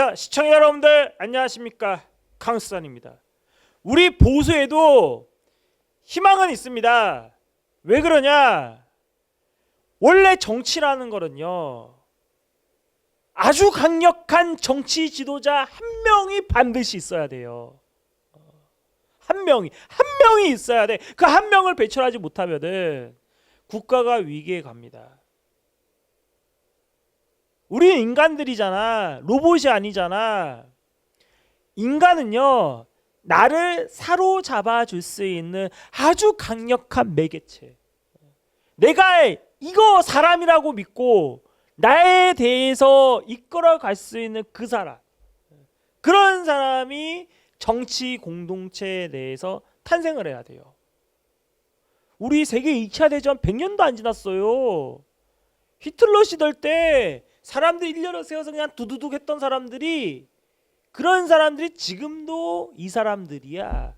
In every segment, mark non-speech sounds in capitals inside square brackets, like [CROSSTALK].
자, 시청자 여러분들 안녕하십니까? 강수산입니다. 우리 보수에도 희망은 있습니다. 왜 그러냐? 원래 정치라는 거는요. 아주 강력한 정치 지도자 한 명이 반드시 있어야 돼요. 한 명이 한 명이 있어야 돼. 그 한 명을 배출하지 못하면은 국가가 위기에 갑니다. 우리 인간들이잖아. 로봇이 아니잖아. 인간은요. 나를 사로잡아 줄 수 있는 아주 강력한 매개체. 내가 이거 사람이라고 믿고 나에 대해서 이끌어 갈 수 있는 그 사람. 그런 사람이 정치 공동체에 대해서 탄생을 해야 돼요. 우리 세계 2차 대전 100년도 안 지났어요. 히틀러 시절 때 사람들이 일렬을 세워서 그냥 두두둑 했던 사람들이 그런 사람들이 지금도 이 사람들이야.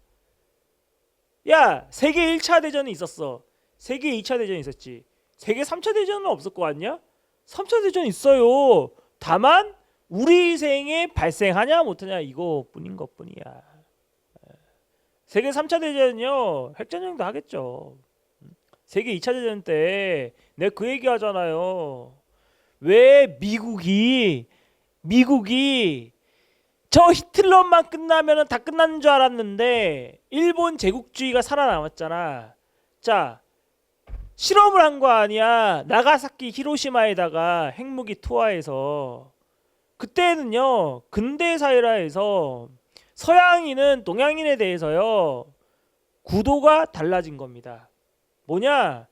야, 세계 1차 대전이 있었어. 세계 2차 대전이 있었지. 세계 3차 대전은 없을 거 아니야? 3차 대전 있어요. 다만 우리 생에 발생하냐 못하냐 이거뿐인 것뿐이야. 세계 3차 대전은요. 핵전쟁도 하겠죠. 세계 2차 대전 때 내가 그 얘기 하잖아요. 왜 미국이 미국이 저 히틀러만 끝나면은 다 끝나는 줄 알았는데 일본 제국주의가 살아남았잖아. 자, 실험을 한 거 아니야. 나가사키 히로시마에다가 핵무기 투하해서 그때는요. 근대 사회라 해서 서양인은 동양인에 대해서요. 구도가 달라진 겁니다. 뭐냐?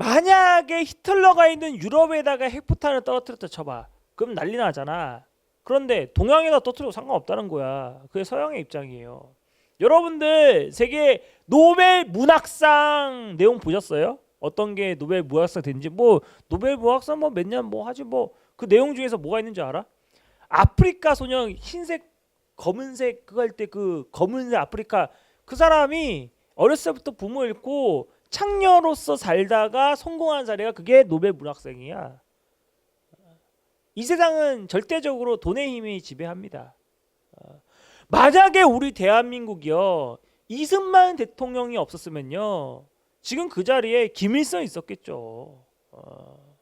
만약에 히틀러가 있는 유럽에다가 핵포탄을 떨어뜨렸다 쳐봐. 그럼 난리 나잖아. 그런데 동양에다 터뜨려도 상관없다는 거야. 그게 서양의 입장이에요. 여러분들 세계 노벨 문학상 내용 보셨어요? 어떤 게 노벨 문학상 된지 뭐 노벨 문학상 뭐 몇 년 뭐 하지 뭐 그 내용 중에서 뭐가 있는지 알아? 아프리카 소년 흰색 검은색 그거 할 때 그 검은색 아프리카 그 사람이 어렸을 때부터 부모 잃고 창녀로서 살다가 성공한 사례가 그게 노벨 문학상이야. 이 세상은 절대적으로 돈의 힘이 지배합니다. 어, 만약에 우리 대한민국이요 이승만 대통령이 없었으면요 지금 그 자리에 김일성 있었겠죠. 어,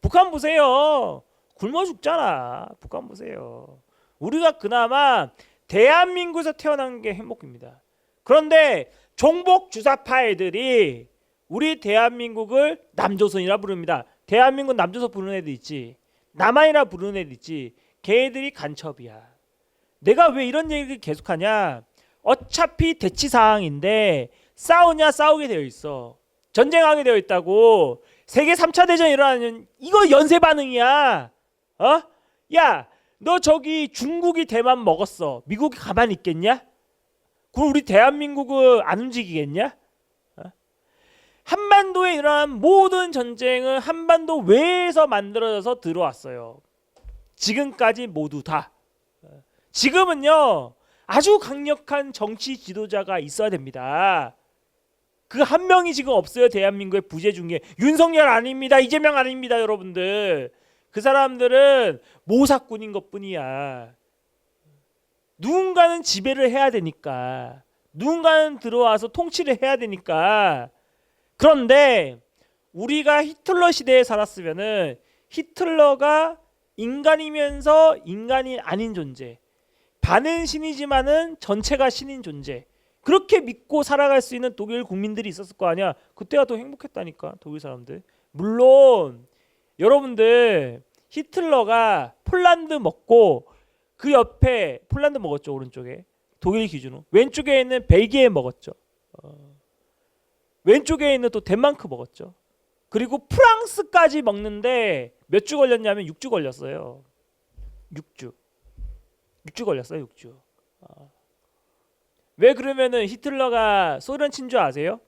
북한 보세요 굶어 죽잖아. 북한 보세요. 우리가 그나마 대한민국에서 태어난 게 행복입니다. 그런데 종북 주사파 애들이 우리 대한민국을 남조선이라 부릅니다. 대한민국 남조선 부르는 애들 있지. 남한이라 부르는 애들 있지. 걔들이 간첩이야. 내가 왜 이런 얘기를 계속하냐? 어차피 대치 사항인데 싸우냐 싸우게 되어 있어. 전쟁하게 되어 있다고. 세계 3차 대전 일어나는 이거 연쇄 반응이야. 어? 야, 너 저기 중국이 대만 먹었어. 미국이 가만히 있겠냐? 그럼 우리 대한민국은 안 움직이겠냐? 어? 한반도에 일어난 모든 전쟁은 한반도 외에서 만들어져서 들어왔어요. 지금까지 모두 다. 어. 지금은요 아주 강력한 정치 지도자가 있어야 됩니다. 그 한 명이 지금 없어요 대한민국의 부재 중에 윤석열 아닙니다 이재명 아닙니다 여러분들 그 사람들은 모사꾼인 것 뿐이야. 누군가는 지배를 해야 되니까 누군가는 들어와서 통치를 해야 되니까. 그런데 우리가 히틀러 시대에 살았으면은 히틀러가 인간이면서 인간이 아닌 존재 반은 신이지만은 전체가 신인 존재 그렇게 믿고 살아갈 수 있는 독일 국민들이 있었을 거 아니야. 그때가 더 행복했다니까 독일 사람들. 물론 여러분들 히틀러가 폴란드 먹고 그 옆에 폴란드 먹었죠 오른쪽에. 독일 기준으로. 왼쪽에 있는 벨기에 먹었죠. 어. 왼쪽에 있는 또 덴마크 먹었죠. 그리고 프랑스까지 먹는데 몇 주 걸렸냐면 6주 걸렸어요. 6주. 6주 걸렸어요 6주. 어. 왜 그러면은 히틀러가 소련 친 줄 아세요?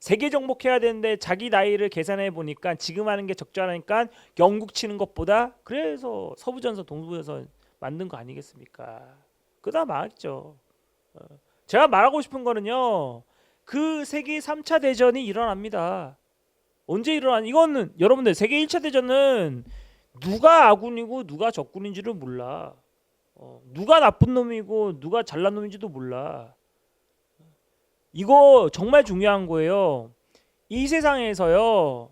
세계 정복해야 되는데 자기 나이를 계산해 보니까 지금 하는 게 적절하니까 영국 치는 것보다 그래서 서부 전선 동부 전선 만든 거 아니겠습니까? 그다 망했죠. 어. 제가 말하고 싶은 거는요. 그 세계 3차 대전이 일어납니다. 언제 일어난 이거는 여러분들 세계 1차 대전은 누가 아군이고 누가 적군인지를 몰라. 어, 누가 나쁜 놈이고 누가 잘난 놈인지도 몰라. 이거 정말 중요한 거예요. 이 세상에서요.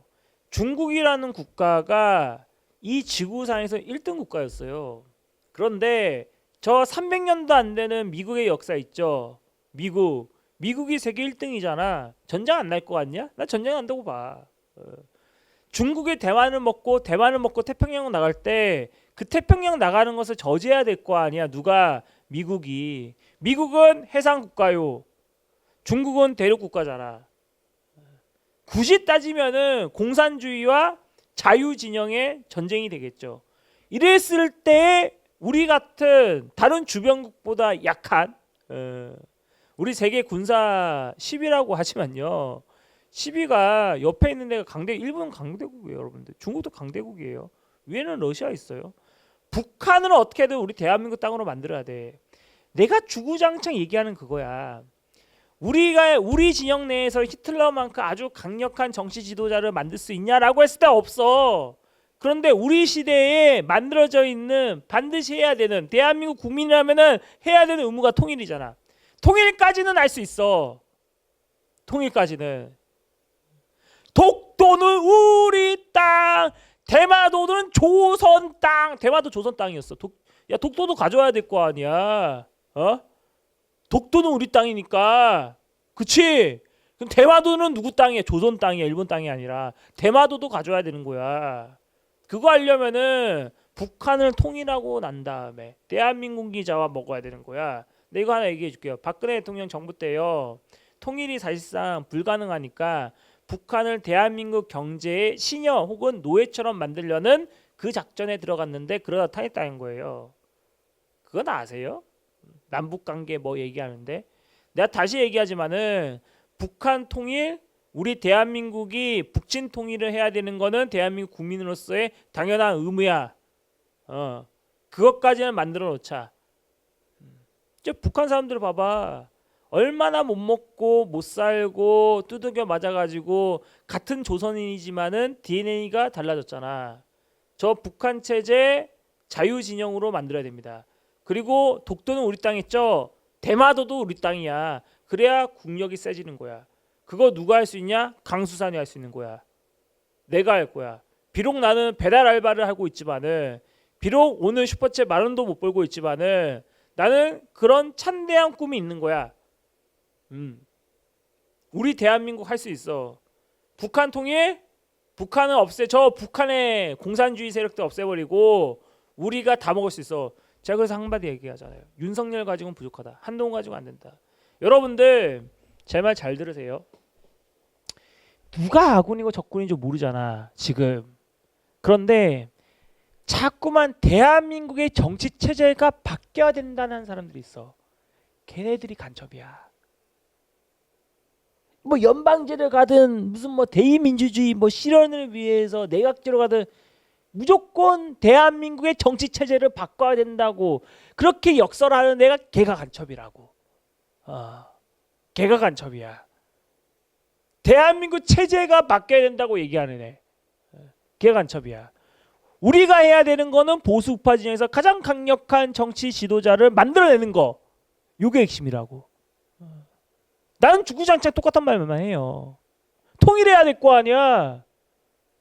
중국이라는 국가가 이 지구상에서 1등 국가였어요. 그런데 저 300년도 안 되는 미국의 역사 있죠. 미국. 미국이 세계 1등이잖아. 전쟁 안 날 것 같냐? 나 전쟁 난다고 봐. 어. 중국이 대만을 먹고 대만을 먹고 태평양 나갈 때 그 태평양 나가는 것을 저지해야 될 거 아니야. 누가 미국이. 미국은 해상 국가요. 중국은 대륙 국가잖아. 굳이 따지면은 공산주의와 자유 진영의 전쟁이 되겠죠. 이랬을 때 우리 같은 다른 주변국보다 약한 어, 우리 세계 군사 10위라고 하지만요. 10위가 옆에 있는 데가 강대 일본은 강대국이에요, 여러분들. 중국도 강대국이에요. 위에는 러시아 있어요. 북한은 어떻게든 우리 대한민국 땅으로 만들어야 돼. 내가 주구장창 얘기하는 그거야. 우리가 우리 진영 내에서 히틀러만큼 아주 강력한 정치 지도자를 만들 수 있냐라고 했을 때 없어. 그런데 우리 시대에 만들어져 있는 반드시 해야 되는 대한민국 국민이라면은 해야 되는 의무가 통일이잖아. 통일까지는 알 수 있어. 통일까지는. 독도는 우리 땅, 대마도는 조선 땅. 대마도 조선 땅이었어. 독, 야 독도도 가져와야 될 거 아니야. 어? 독도는 우리 땅이니까. 그치? 그럼 대마도는 누구 땅이야? 조선 땅이야. 일본 땅이 아니라. 대마도도 가져와야 되는 거야. 그거 하려면은 북한을 통일하고 난 다음에 대한민국이 잡아 먹어야 되는 거야. 근데 이거 하나 얘기해 줄게요. 박근혜 대통령 정부 때요. 통일이 사실상 불가능하니까 북한을 대한민국 경제의 시녀 혹은 노예처럼 만들려는 그 작전에 들어갔는데 그러다 타했다는 거예요. 그건 아세요? 남북 관계 뭐 얘기하는데 내가 다시 얘기하지만은 북한 통일 우리 대한민국이 북진 통일을 해야 되는 거는 대한민국 국민으로서의 당연한 의무야. 어. 그것까지는 만들어 놓자. 이제 북한 사람들 봐봐. 얼마나 못 먹고 못 살고 두들겨 맞아가지고 같은 조선인이지만은 DNA가 달라졌잖아. 저 북한 체제 자유 진영으로 만들어야 됩니다. 그리고 독도는 우리 땅 있죠. 대마도도 우리 땅이야. 그래야 국력이 세지는 거야. 그거 누가 할 수 있냐? 강수산이 할 수 있는 거야. 내가 할 거야. 비록 나는 배달 알바를 하고 있지만은 비록 오늘 슈퍼챗 만 원도 못 벌고 있지만은 나는 그런 찬대한 꿈이 있는 거야. 음. 우리 대한민국 할 수 있어. 북한 통일 북한은 없애 저 북한의 공산주의 세력도 없애버리고 우리가 다 먹을 수 있어. 제가 그래서 한마디 얘기하잖아요. 윤석열 가지고는 부족하다. 한동훈 가지고 안 된다. 여러분들 제 말 잘 들으세요. 누가 아군이고 적군인지 모르잖아 지금. 그런데 자꾸만 대한민국의 정치 체제가 바뀌어야 된다는 사람들이 있어. 걔네들이 간첩이야. 뭐 연방제를 가든 무슨 뭐 대의민주주의 뭐 실현을 위해서 내각제로 가든 무조건 대한민국의 정치 체제를 바꿔야 된다고 그렇게 역설하는 애가 걔가 간첩이라고. 어, 걔가 간첩이야. 대한민국 체제가 바뀌어야 된다고 얘기하는 애. 어, 걔 간첩이야. 우리가 해야 되는 거는 보수 우파 진영에서 가장 강력한 정치 지도자를 만들어내는 거. 요게 핵심이라고. 어. 나는 주구장창 똑같은 말만 해요. 통일해야 될 거 아니야.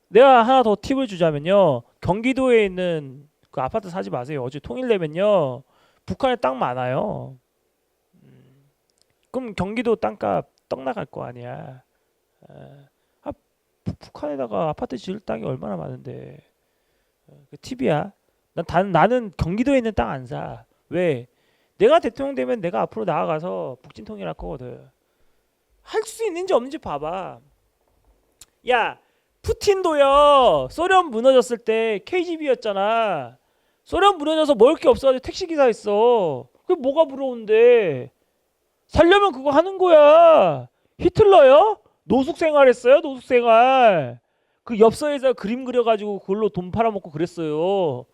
내가 하나 더 팁을 주자면요. 경기도에 있는 그 아파트 사지 마세요. 어제 통일되면요. 북한에 땅 많아요. 음, 그럼 경기도 땅값 떡 나갈 거 아니야. 에, 아, 북- 북한에다가 아파트 지을 땅이 얼마나 많은데. 어, 그 팁이야. 난 단, 나는 경기도에 있는 땅 안 사. 왜? 내가 대통령 되면 내가 앞으로 나아가서 북진 통일 할 거거든. 할 수 있는지 없는지 봐봐. 야, 푸틴도요. 소련 무너졌을 때 KGB였잖아. 소련 무너져서 먹을 게 없어가지고 택시 기사했어. 그게 뭐가 부러운데? 살려면 그거 하는 거야. 히틀러요? 노숙 생활했어요. 노숙 생활. 그 엽서에서 그림 그려가지고 그걸로 돈 팔아먹고 그랬어요.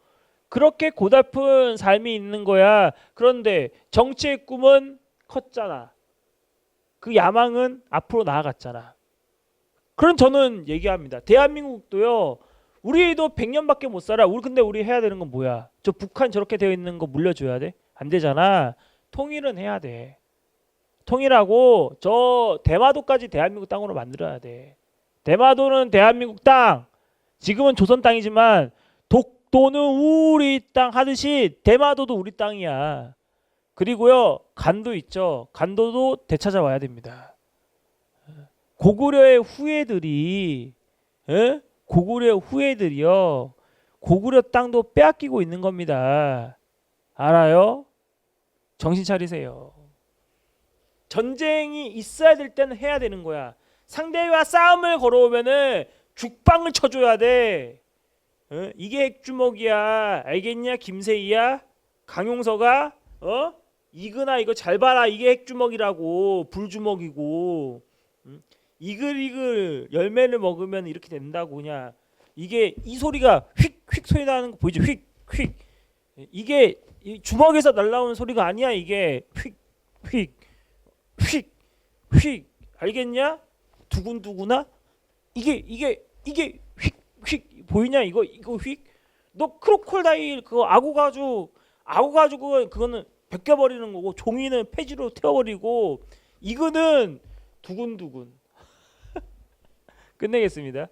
그렇게 고달픈 삶이 있는 거야. 그런데 정치의 꿈은 컸잖아. 그 야망은 앞으로 나아갔잖아. 그럼 저는 얘기합니다. 대한민국도요. 우리도 100년밖에 못 살아. 우리 근데 우리 해야 되는 건 뭐야? 저 북한 저렇게 되어 있는 거 물려줘야 돼? 안 되잖아. 통일은 해야 돼. 통일하고 저 대마도까지 대한민국 땅으로 만들어야 돼. 대마도는 대한민국 땅. 지금은 조선 땅이지만 독도는 우리 땅 하듯이 대마도도 우리 땅이야. 그리고요 간도 있죠. 간도도 되찾아와야 됩니다. 고구려의 후예들이 에? 고구려 후예들이요 고구려 땅도 빼앗기고 있는 겁니다. 알아요? 정신 차리세요. 전쟁이 있어야 될 때는 해야 되는 거야. 상대와 싸움을 걸어오면은 죽방을 쳐줘야 돼. 어? 이게 핵주먹이야. 알겠냐, 김세희야, 강용서가 어? 이그나 이거 잘 봐라. 이게 핵주먹이라고 불주먹이고. 음? 이글이글 열매를 먹으면 이렇게 된다고 그냥 이게 이 소리가 휙 휙 소리 나는 거 보이죠? 휙 휙 이게 이 주먹에서 날라오는 소리가 아니야. 이게 휙 휙 휙, 휙, 알겠냐? 두근두근아? 이게 이게 이게 휙, 휙 보이냐? 이거 이거 휙. 너 크로콜다일 그거 아구 가죽 아구 가죽은 그거는 벗겨 버리는 거고 종이는 폐지로 태워 버리고 이거는 두근두근. [LAUGHS] 끝내겠습니다.